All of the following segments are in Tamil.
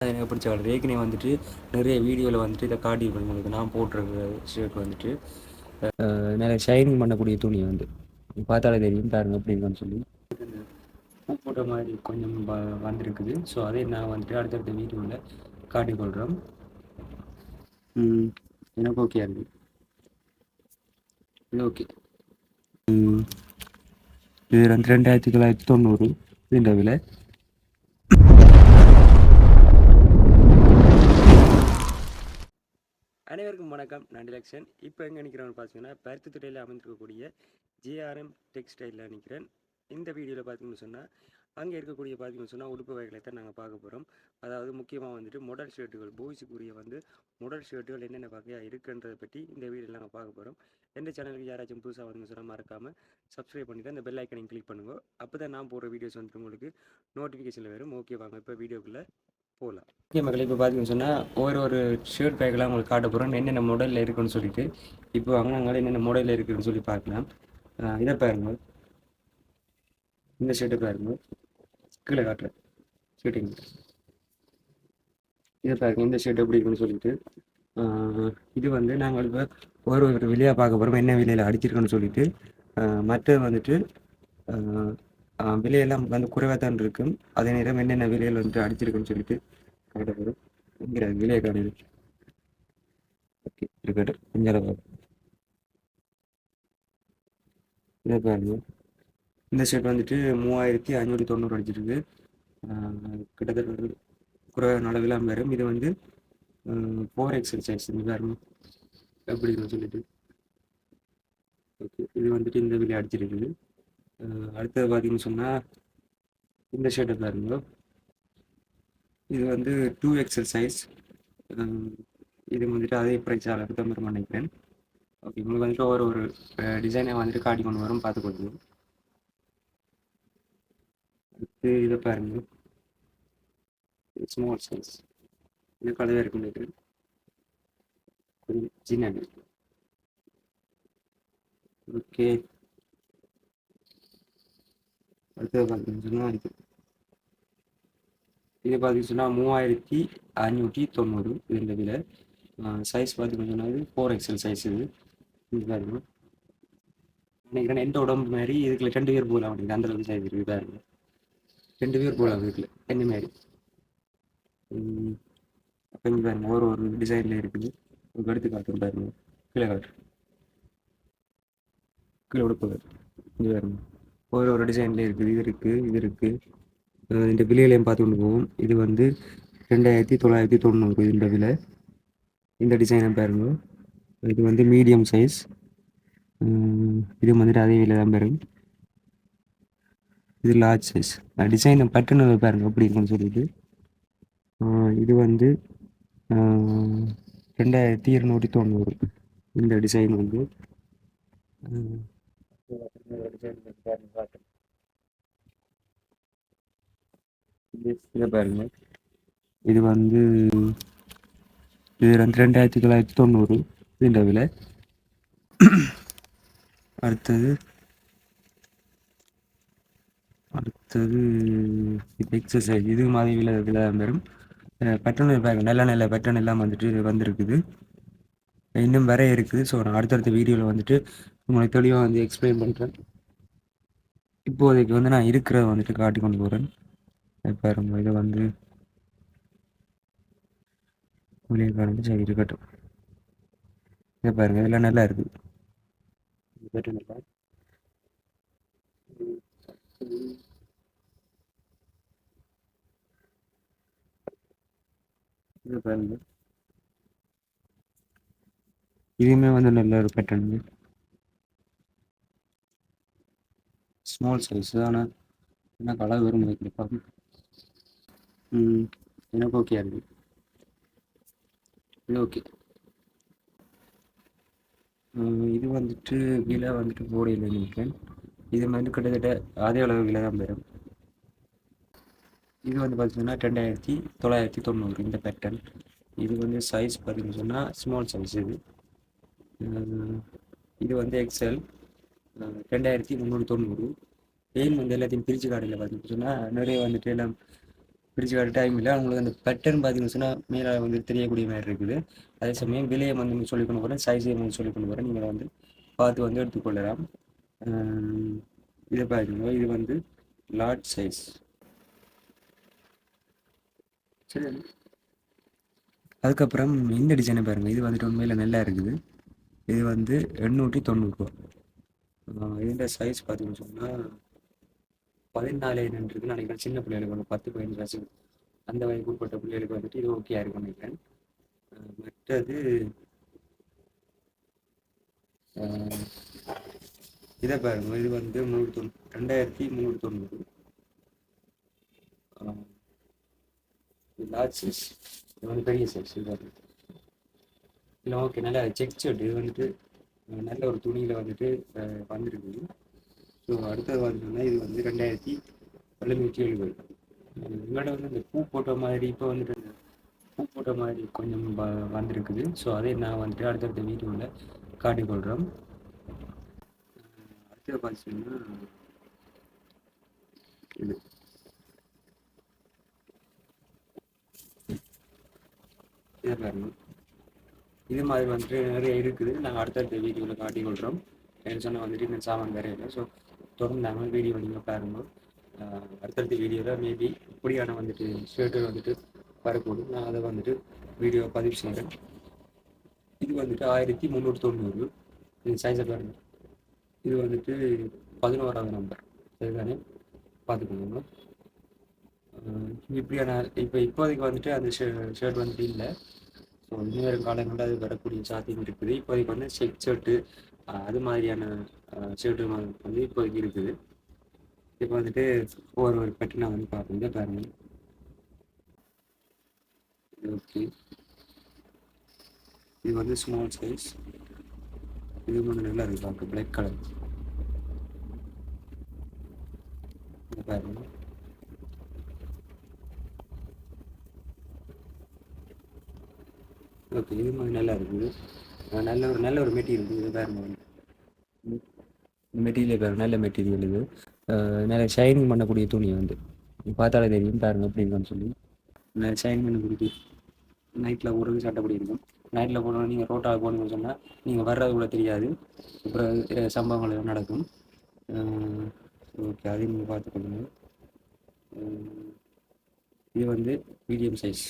எனக்கு பிடிச்ச கலர் ஏற்கனவே வந்துட்டு நிறைய வீடியோவில் வந்துட்டு இதை காட்டியிருப்பேன் உங்களுக்கு. நான் போட்டிருக்க ஷர்ட் வந்துட்டு. நிறைய ஷைனிங் பண்ணக்கூடிய துணி வந்து. பார்த்தாலே தெரியும் பாருங்க அப்படின்னு சொல்லி. பூ போட்ட மாதிரி கொஞ்சம் வ- வந்திருக்குது. ஸோ அதே நான் வந்துட்டு அடுத்தடுத்த வீடியோவில் காட்டிக்கொள்கிறோம் ம், எனக்கு ஓகே இருக்கு. இது ஓகே இது ரெண்டு ரெண்டாயிரத்தி தொள்ளாயிரத்தி தொண்ணூறு இந்த விலை. அனைவருக்கும் வணக்கம். நான் டிலக்ஷன். இப்போ எங்கே நிற்கிறோன்னு பார்த்தீங்கன்னா பருத்தித்துறையில் அமைந்திருக்கக்கூடிய ஜிஆர்எம் டெக்ஸ்டைலில் நிற்கிறேன் இந்த வீடியோவில் பார்த்தீங்கன்னு சொன்னால் அங்கே இருக்கக்கூடிய பார்த்தீங்கன்னு சொன்னால் உடுப்பு வகைகளை தான் நாங்கள் பார்க்க போகிறோம் அதாவது முக்கியமாக வந்துட்டு மொடல் ஷர்ட்டுகள் பாய்ஸுக்குரிய வந்து மொடல் ஷர்ட்டுகள் என்னென்ன வகையாக இருக்குன்றதை பற்றி இந்த வீடியோவில் நாங்கள் பார்க்க போகிறோம் எந்த சேனலுக்கு யாராச்சும் புதுசாக வந்து சொன்னால் மறக்காமல் சப்ஸ்கிரைப் பண்ணிவிட்டு அந்த பெல் ஐக்கனையும் கிளிக் பண்ணுங்க. அப்போ தான் நான் போடுற வீடியோஸ் வந்துட்டு உங்களுக்கு நோட்டிஃபிகேஷனில் வரும். ஓகே வாங்க. இப்போ வீடியோக்குள்ளே போகலாம் ஓகே மக்கள் இப்போ பார்த்தீங்கன்னு சொன்னால் ஒரு ஒரு ஷர்ட் பேக்கெலாம் உங்களுக்கு காட்ட போகிறோம் என்னென்ன மாடலில் இருக்குன்னு சொல்லிட்டு இப்போ வாங்க நாங்கள் என்னென்ன மாடலில் இருக்குன்னு சொல்லி பார்க்கலாம். இதை பாருங்கள் இந்த ஷர்ட்டை பாருங்கள் கீழே காட்டுறேன் ஷர்ட்டிங் இதை பாருங்கள் இந்த ஷர்ட் எப்படி இருக்குன்னு சொல்லிட்டு. இது வந்து நாங்கள் இப்போ ஒரு ஒரு விலையாக பார்க்க போகிறோம் என்ன விலையில் அடிச்சிருக்கோன்னு சொல்லிட்டு. மற்றது வந்துட்டு விலையெல்லாம் வந்து குறைவாக தான் இருக்கும். அதே நேரம் என்னென்ன விலையில் வந்துட்டு அடிச்சிருக்குன்னு சொல்லிட்டு காட்ட போகிறோம் இங்கிற விலையை ஓகே இருக்கட்டும் இதை பாருங்க. இந்த ஷர்ட் வந்துட்டு மூவாயிரத்தி ஐநூற்றி தொண்ணூறு அடிச்சிருக்கு. ஆஹ் கிட்டத்தட்ட குறைவான அளவில் வரும் இது வந்து ஃபோர் எக்ஸல் சைஸ் இந்த பாருங்க. அப்படின்னு சொல்லிட்டு. ஓகே இது வந்துட்டு இந்த விலை அடிச்சிருக்குது. அடுத்தது பார்த்தீங்கன்னு சொன்னால் இந்த ஷர்ட்டை பாருங்க. இது வந்து டூ எக்ஸல் சைஸ் இது வந்துட்டு அதே ப்ரைஸ் அளவுக்கு தான் வரும் நினைக்கிறேன் ஓகே உங்களுக்கு வந்துட்டு ஒரு ஒரு டிசைனை வந்துட்டு காட்டி கொண்டு வரும் பார்த்து கொடுங்க அடுத்து இதை பாருங்க. ஸ்மால் சைஸ் இது கலவே இருக்கும் நினைக்கிறேன் கொஞ்சம் சின்ன ஓகே அடுத்தது பார்த்தீங்கன்னு சொன்னால் இது பார்த்தீங்கன்னா பார்த்தீங்கன்னு சொன்னால் மூவாயிரத்தி அஞ்சூற்றி தொண்ணூறு இந்த இதில் சைஸ் பார்த்தீங்கன்னா சொன்னால் ஃபோர் எக்ஸல் சைஸ் இது. இது பாருங்க. நினைக்கிறேன் எந்த உடம்பு மாதிரி? இதுக்குள்ள ரெண்டு பேர் போகலாம் அப்படிங்க. அந்த அளவுக்கு சைஸ் இருக்குது பாருங்க. ரெண்டு பேர் போகலாம் இதுக்குள்ள. என்ன மாதிரி. அப்போ இங்கே பாருங்க. ஒரு ஒரு டிசைனில் இருக்குது. உங்களுக்கு எடுத்து காட்டுறேன் பாருங்க. கீழே காட்டு. கீழே உடுப்பு. இங்கே பாருங்க. ஒரு ஒரு டிசைன்ல இருக்குது. இது இருக்குது இது இருக்குது இந்த விலையிலையும் பார்த்து கொண்டு போவோம். இது வந்து ரெண்டாயிரத்தி தொள்ளாயிரத்தி தொண்ணூறு இந்த விலை. இந்த டிசைனை பாருங்க. இது வந்து மீடியம் சைஸ் இது வந்துட்டு அதே விலை தான் பாருங்க. இது லார்ஜ் சைஸ் டிசைனை பட்டுன்னு பாருங்க. அப்படி இருக்குன்னு சொல்லிட்டு. இது வந்து ரெண்டாயிரத்தி இருநூற்றி தொண்ணூறு இந்த டிசைன் வந்து. டிசைன் பாருங்க. இது வந்து இது ரெண்டு ரெண்டாயிரத்தி தொள்ளாயிரத்தி தொண்ணூறு இந்த விலை. அடுத்தது அடுத்தது எக்ஸசைஸ் இது மாதிரி விலை விலை வரும். பட்டன் பேக் நல்ல நல்ல பட்டன் எல்லாம் வந்துட்டு வந்திருக்குது. இன்னும் வர இருக்குது. ஸோ நான் அடுத்தடுத்த வீடியோவில் வந்துட்டு உங்களுக்கு தெளிவாக வந்து எக்ஸ்பிளைன் பண்ணுறேன் இப்போதைக்கு வந்து நான் இருக்கிறத வந்துட்டு காட்டி கொண்டு போகிறேன் பாருங்க இது வந்து வெளியே காணுது சரி இருக்கட்டும். இதை பாருங்க இதெல்லாம் நல்லா இருக்குது இது நல்லா இதை பாருங்க. இதுவுமே வந்து நல்ல ஒரு பேட்டர்ன் ஸ்மால் சைஸ் ஆனால் என்ன கலர் வரும் பார்ப்போம் ம் எனக்கு ஓகே இருக்கு. இது ஓகே இது வந்துட்டு விலை வந்துட்டு போடையில் நினைக்கிறேன் இது வந்து கிட்டத்தட்ட அதே அளவு விலை தான் வரும். இது வந்து பார்த்தீங்கன்னா ரெண்டாயிரத்தி தொள்ளாயிரத்தி தொண்ணூறு இந்த பேட்டர்ன் இது வந்து சைஸ் பார்த்தீங்கன்னு சொன்னால் ஸ்மால் சைஸ் இது. இது வந்து எக்ஸல் ரெண்டாயிரத்தி முந்நூறு தொண்ணூறு. பெயின் வந்து எல்லாத்தையும் பிரித்து காடையில் பார்த்தீங்கன்னு சொன்னால் நிறைய வந்துட்டு எல்லாம் பிரிச்சு வர டைம் இல்லை. அவங்களுக்கு அந்த பேட்டர்ன் பார்த்தீங்கன்னு சொன்னால் மேலே வந்து தெரியக்கூடிய மாதிரி இருக்குது. அதே சமயம் விலையை வந்து சொல்லி கொண்டு போகிறேன் சைஸையும் வந்து சொல்லி கொண்டு போகிறேன் நீங்கள் வந்து பார்த்து வந்து எடுத்துக்கொள்ளலாம் இதை பாருங்க. இது வந்து லார்ஜ் சைஸ் சரி. அதுக்கப்புறம் இந்த டிசைனை பாருங்கள் இது வந்துட்டு உண்மையில் நல்லா இருக்குது. இது வந்து எண்ணூற்றி தொண்ணூறுரூவா இதோட சைஸ் பார்த்தீங்கன்னு சொன்னால் பதினாலு என்னன்றது நினைக்கிறேன். சின்ன பிள்ளைகளுக்கு ஒரு பத்து பதினஞ்சு வயசு அந்த வயதுக்கு உட்பட்ட பிள்ளைகளுக்கு வந்துட்டு இது ஓகே இருக்கும் நினைக்கிறேன். மற்றது ஆஹ் இதை பாருங்க. இது வந்து முந்நூறு தொண்ணூ ரெண்டாயிரத்தி முந்நூறு தொண்ணூறு. லார்ஜ் சைஸ் இது வந்து பெரிய சைஸ் இது இல்லை ஓகே நல்லா செக் ஷர்ட் இது வந்துட்டு நல்ல ஒரு துணியில் வந்துட்டு அஹ் ஸோ அடுத்தது பார்த்தீங்கன்னா இது வந்து ரெண்டாயிரத்தி எழுநூற்றி எழுபது. முன்னாடி வந்து இந்த பூ போட்ட மாதிரி இப்போ வந்துட்டு இந்த பூ போட்ட மாதிரி கொஞ்சம் வ- வந்திருக்குது. ஸோ அதை நான் வந்துட்டு அடுத்தடுத்த வீடியோவில் காட்டிக்கொள்கிறோம் அடுத்தது பார்த்தீங்கன்னா இது. இதை பாருங்க. இது மாதிரி வந்துட்டு நிறைய இருக்குது. நாங்கள் அடுத்தடுத்த வீடியோவில் காட்டிக்கொள்கிறோம் என்ன சொன்னால் வந்துட்டு இந்த சாமான் வேறு இல்லை. ஸோ தொடர்ந்து நம்ம வீடியோ நீங்கள் பாருங்கள் அடுத்தடுத்த வீடியோவில் மேபி இப்படியான வந்துட்டு ஷர்ட்டு வந்துட்டு வரக்கூடும். நான் அதை வந்துட்டு வீடியோ பதிவு செய்கிறேன் இது வந்துட்டு ஆயிரத்தி முந்நூற்றி தொண்ணூறு. இது சைஸை பாருங்க. இது வந்துட்டு பதினோராவது நம்பர் சரிதானே? பார்த்துக்கோங்க. இப்படியான இப்போ இப்போதைக்கு வந்துட்டு அந்த ஷர்ட் வந்துட்டு இல்லை. ஸோ இன்னும் காலங்களில் அது வரக்கூடிய சாத்தியம் இருக்குது. இப்போதைக்கு வந்து செக் ஷர்ட்டு அது மாதிரியான ஷர்ட்டு வந்து இப்போ இருக்குது. இப்போ வந்துட்டு ஒரு ஒரு பெட்டு நான் வந்து பார்ப்பேன் இதை பாருங்க. ஓகே. இது வந்து ஸ்மால் சைஸ் இது வந்து நல்லா இருக்கு பார்க்க பிளாக் கலர் இதை பாருங்க. ஓகே இது மாதிரி நல்லா இருக்குது நல்ல ஒரு நல்ல ஒரு மெட்டீரியல் இது பாருங்க. மெட்டீரியல் பாருங்க நல்ல மெட்டீரியல் இது. நல்ல ஷைனிங் பண்ணக்கூடிய துணி வந்து. பார்த்தாலே தெரியும் பாருங்க அப்படின்னு சொல்லி. நல்ல ஷைன் பண்ணக்கூடிய நைட்டில் போடுறது சட்டப்படி இருக்கும். நைட்டில் போடணும் நீங்கள் ரோட்டாவில் போகணும்னு சொன்னால் நீங்கள் வர்றது கூட தெரியாது. அப்புறம் சம்பவங்கள் எல்லாம் நடக்கும். ஓகே அதையும் நீங்கள் பார்த்துக்கொள்ளுங்க இது வந்து மீடியம் சைஸ்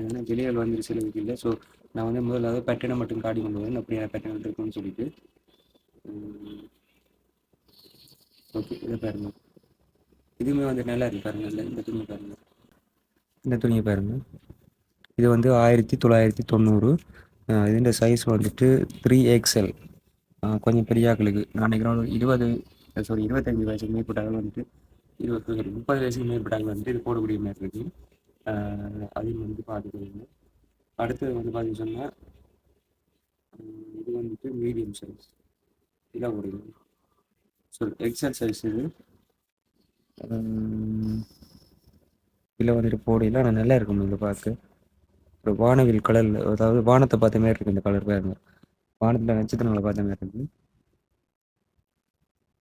ஏன்னா விலைகள் வந்து சிலருக்கு இல்லை. ஸோ நான் வந்து முதல்ல அதாவது பேட்டர்னை மட்டும் காட்டி கொண்டு வரேன். அப்படியான பேட்டர்ன் இருக்குன்னு சொல்லிட்டு. ஓகே இதை பாருங்க. இதுவுமே வந்து நல்லா இருக்கு பாருங்க இல்லை இந்த துணியை பாருங்க. இந்த துணியை பாருங்க. இது வந்து ஆயிரத்தி தொள்ளாயிரத்தி தொண்ணூறு. இதுன்ற சைஸ் வந்துட்டு த்ரீ எக்ஸ்எல் கொஞ்சம் பெரியாக்களுக்கு நான் நினைக்கிறேன் ஒரு இருபது சாரி இருபத்தஞ்சு வயசுக்கு மேற்பட்டாலும் வந்துட்டு இருபது முப்பது வயசுக்கு மேற்பட்டாலும் வந்துட்டு இது போடக்கூடிய மாதிரி இருக்கு. ஆஹ் அதையும் வந்து பார்த்துக்கோங்க. அடுத்தது வந்து பார்த்தீங்கன்னு சொன்னால் இது வந்துட்டு மீடியம் சைஸ் இதாக போடுங்க சொல் எக்ஸல் சைஸ் இது இதில் வந்துட்டு போடையில் ஆனால் நல்லா இருக்கும் இந்த பார்க்க ஒரு வானவில் கலரில் அதாவது வானத்தை பார்த்த மாதிரி இருக்கு இந்த கலர் பாருங்க. வானத்தில் நட்சத்திரங்களை பார்த்த மாதிரி இருக்கு.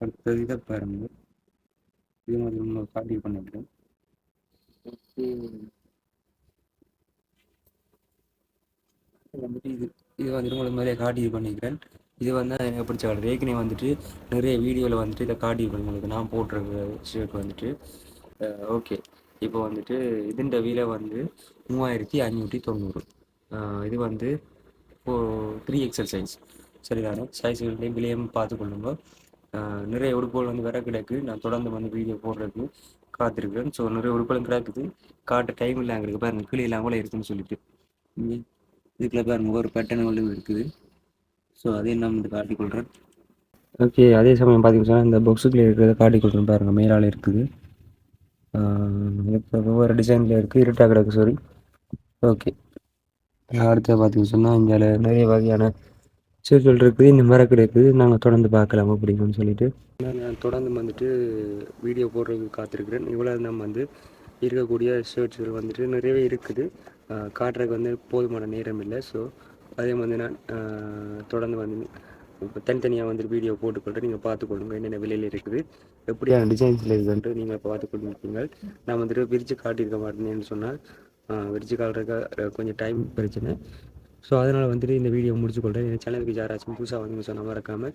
அடுத்தது இதை பாருங்க. இது மாதிரி நம்ம காட்டி பண்ணிக்கிறேன் வந்துட்டு இது இது வந்துட்டு உங்களுக்கு மாதிரியே காட்டி இது பண்ணிக்கிறேன். இது வந்து எனக்கு பிடிச்ச கலர் ஏற்கனவே வந்துட்டு நிறைய வீடியோவில் வந்துட்டு இதை காட்டி உங்களுக்கு. நான் போட்டிருக்க ஷர்ட் வந்துட்டு. ஓகே இப்போ வந்துட்டு இதுண்ட விலை வந்து மூவாயிரத்தி அஞ்சூற்றி தொண்ணூறு. இது வந்து இப்போ த்ரீ எக்ஸல் சைஸ் சரிதானே? சைஸ்களையும் விலையும் பார்த்துக்கொள்ளுங்க. நிறைய உடுப்புகள் வந்து வர கிடக்கு. நான் தொடர்ந்து வந்து வீடியோ போடுறதுக்கு காத்திருக்கேன் ஸோ நிறைய உடுப்புகளும் கிடக்குது. காட்ட டைம் இல்லை எங்களுக்கு பாருங்க கிளி எல்லாம் கூட இருக்குன்னு சொல்லிட்டு. இங்கே இதுக்குள்ள பாருங்க ஒரு பேட்டர்ன்களும் இருக்குது. ஸோ அதையும் நான் வந்து காட்டிக்கொள்கிறேன் ஓகே அதே சமயம் பார்த்தீங்கன்னா இந்த பாக்ஸுக்குள்ள இருக்கிறத காட்டிக்கொள்கிறேன் பாருங்க மேலால் இருக்குது. இப்போ ஒவ்வொரு டிசைனில் இருக்குது இருட்டாக கிடக்கு சாரி ஓகே அடுத்து பார்த்தீங்கன்னு சொன்னால் இங்கே நிறைய வகையான சீர்கள் இருக்குது இந்த மரம் இருக்குது நாங்கள் தொடர்ந்து பார்க்கலாம் அப்படின்னு சொல்லிட்டு. நான் தொடர்ந்து வந்துட்டு வீடியோ போடுறதுக்கு காத்திருக்கிறேன். இவ்வளோ நம்ம வந்து இருக்கக்கூடிய ஷர்ட்ஸ்கள் வந்துட்டு நிறையவே இருக்குது. காட்டுறதுக்கு வந்து போதுமான நேரம் இல்லை. ஸோ அதே வந்து நான் தொடர்ந்து வந்து இப்போ தனித்தனியாக வந்துட்டு வீடியோ போட்டுக்கொள்கிறேன் நீங்கள் பார்த்துக்கொள்ளுங்க. என்னென்ன விலையில் இருக்குது எப்படியான டிசைன்ஸில் இருக்குன்ட்டு நீங்கள் இப்போ பார்த்து கொண்டிருப்பீங்க நான் வந்துட்டு விரித்து காட்டியிருக்க மாட்டேன்னு சொன்னால் விரித்து காட்டுறதுக்கு கொஞ்சம் டைம் பிரச்சனை. ஸோ அதனால் வந்துட்டு இந்த வீடியோ முடிச்சுக்கொள்கிறேன் என் சேனலுக்கு யாராச்சும் புதுசாக வந்து சொன்னால் மறக்காமல்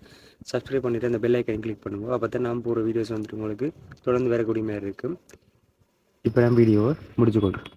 சப்ஸ்கிரைப் பண்ணிவிட்டு அந்த பெல் ஐக்கன் கிளிக் பண்ணுங்க. அப்போ தான் நான் போகிற வீடியோஸ் வந்துட்டு உங்களுக்கு தொடர்ந்து வரக்கூடிய மாதிரி இருக்கும். இப்போ நான் வீடியோவை முடிச்சுக்கொள்கிறேன்